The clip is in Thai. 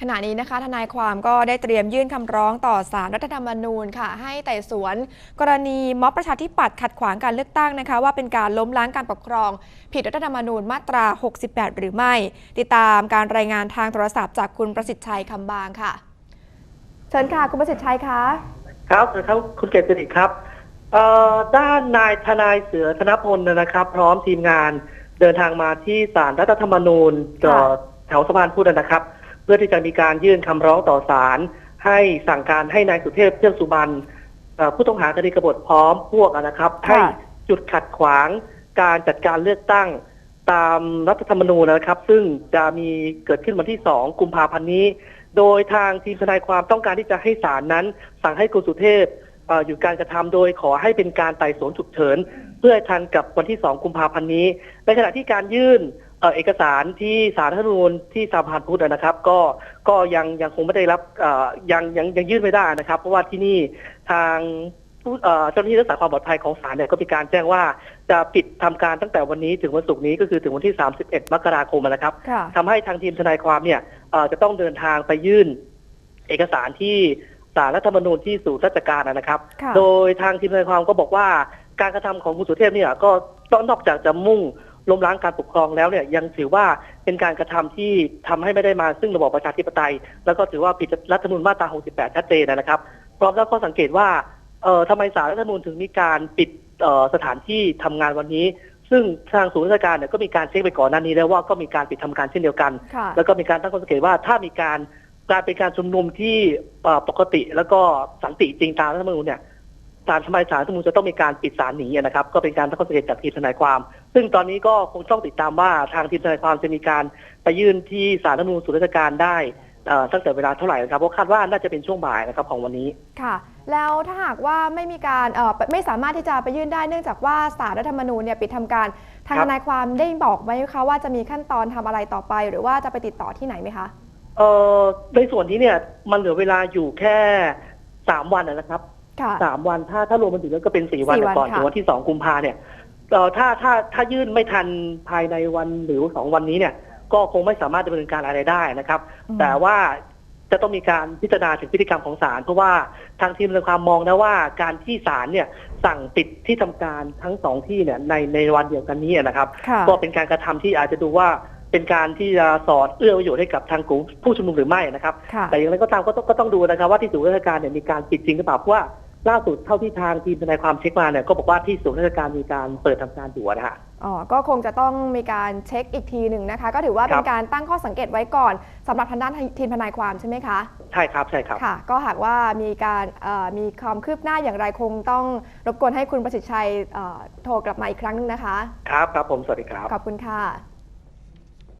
ขณะนี้นะคะทนายความก็ได้เตรียมยื่นคำร้องต่อสารรัฐธรรมนูญค่ะ ให้ไต่สวน กรณีม็อบประชาธิปัตย์ขัดขวางการเลือกตั้งนะคะ ว่าเป็นการล้มล้างการปกครอง ผิดรัฐธรรมนูญมาตรา 68 หรือไม่ ติดตามการรายงานทางโทรศัพท์จากคุณประสิทธิ์ชัยคำบางค่ะ เชิญค่ะ คุณประสิทธิ์ชัยคะครับสวัสดีครับคุณเกษริครับเอ่อด้านนายทนายเสือธนพลนะครับ พร้อมทีมงานเดินทางมาที่ศาลรัฐธรรมนูญค่ะต่อแถวสะพานพุทธนะครับเพื่อที่จะมีการยื่นคำร้องต่อศาลให้สั่งการให้นายสุเทพเทือกสุบรรณเอ่อผู้ต้องหาคดีกบฏพร้อมพวกนะครับให้จุดขัดขวางการจัดการเลือกตั้งตามรัฐธรรมนูญนะครับ ซึ่งจะมีเกิดขึ้นวันที่ 2 กุมภาพันธ์นี้ โดยทางทีมทนายความต้องการที่จะให้ศาลนั้น สั่งให้คุณสุเทพเอ่อหยุดการกระทำโดยขอให้เป็นการไต่สวนฉุกเฉิน เพื่อให้ทันกับวันที่ 2 กุมภาพันธ์นี้ ในขณะที่การยื่น เอ่อเอกสารที่สารรัฐธรรมนูญที่สาพานพุทธนะครับ ก็ก็ยังยังคงไม่ได้รับเอ่อยังยังยังยื่นไม่ได้นะครับ เพราะว่าที่นี่ทางผู้เอ่อเจ้าหน้าที่รักษาความปลอดภัยของศาลเนี่ยก็มีการแจ้งว่าจะปิดทำการตั้งแต่วันนี้ถึงวันศุกร์นี้ก็คือถึงวันที่ 31 มกราคมนะครับค่ะทำให้ทางทีมทนายความเนี่ยเอ่อจะต้องเดินทางไปยื่น เอกสารที่ศาลรัฐธรรมนูญที่ศูนย์ราชการนะครับ ค่ะ โดยทางทีมทนายความก็บอกว่าการกระทำของคุณสุเทพเนี่ยก็ต้องนอกจากจะมุ่ง ล้มล้างการปกครองแล้วเนี่ยยังถือว่าเป็นการกระทำที่ทำให้ไม่ได้มาซึ่งระบอบประชาธิปไตย แล้วก็ถือว่าผิดรัฐธรรมนูญมาตรา 68 ชัดเจนนะครับพร้อมแล้วก็สังเกตว่าเอ่อทำไมศาลรัฐธรรมนูญถึงมีการปิดเอ่อสถานที่ทำงานวันนี้ ซึ่งทางศูนย์ราชการเนี่ยก็มีการเช็คไปก่อนหน้านี้แล้วว่าก็มีการปิดทำการเช่นเดียวกันค่ะแล้วก็มีการตั้งข้อสังเกตว่าถ้ามีการการเป็นการชุมนุมที่เอ่อปกติแล้วก็สันติจริงตามรัฐธรรมนูญเนี่ย ศาลทำไมศาลรัฐธรรมนูญจะต้องมีการปิดศาลหนีอะนะครับ ก็เป็นการตั้งข้อสังเกตจากทีมทนายความ ซึ่งตอนนี้ก็คงต้องติดตามว่าทางทีมทนายความจะมีการไปยื่นที่ศาลรัฐธรรมนูญศูนย์ราชการได้เอ่อตั้งแต่เวลาเท่าไหร่นะครับเพราะคาดว่าน่าจะเป็นช่วงบ่ายนะครับของวันนี้ค่ะ แล้วถ้าหากว่าไม่มีการเอ่อไม่สามารถที่จะไปยื่นได้เนื่องจากว่าสารรัฐธรรมนูญเนี่ยปิดทำการทางครัทบนายความได้บอกไหมคะว่าจะมีขั้นตอนทำอะไรต่อไป หรือว่าจะไปติดต่อที่ไหนไหมคะเอ่อในส่วนนี้เนี่ยมันเหลือเวลาอยู่แค่สามวันนะครับ ค่ะ สามวันถ้าถ้ารวมมันถึงแล้วก็เป็นสี่วันสี่วันก่อนค่ะ ถึงวันที่สองกุมภาเนี่ยเอ่อถ้าถ้าถ้ายื่นไม่ทันภายในวันหรือสองวันนี้เนี่ย ก็คงไม่สามารถดำเนินการอะไรได้นะครับ อืม แต่ว่าจะต้องมีการพิจารณาถึงพฤติกรรมของศาลเพราะว่าทางทีมทนายความมองนะว่าการที่ศาลเนี่ยสั่งปิดที่ทำการทั้งสองที่เนี่ยในในวันเดียวกันนี้นะครับ ค่ะ ก็เป็นการกระทำที่อาจจะดูว่าเป็นการที่จะสอดเอื้อประโยชน์ให้กับทางกลุ่มผู้ชุมนุมหรือไม่นะครับ ค่ะ แต่อย่างไรก็ตามก็ต้องก็ต้องดูนะครับ ว่าที่ศูนย์ราชการเนี่ยมีการปิดจริงหรือเปล่าเพราะว่า ล่าสุดเท่าที่ทางทีมทนายความเช็คมาเนี่ยก็บอกว่าที่ศูนย์ราชการมีการเปิดทำการอยู่นะฮะอ๋อก็คงจะต้องมีการเช็คอีกทีหนึ่งนะคะ ก็ถือว่าคเป็รันบการตั้งข้อสังเกตไว้ก่อนสำหรับทางด้านทีมทนายความใช่ไหมคะใช่ครับใช่ครับค่ะ ก็หากว่ามีการเอ่อมีความคืบหน้าอย่างไรคงต้องรบกวนให้คุณประสิทธิ์ชัยเอ่อโทรกลับมาอีกครั้งหนึงนะคะ ครับครับผมสวัสดีครับขอบคุณค่ะ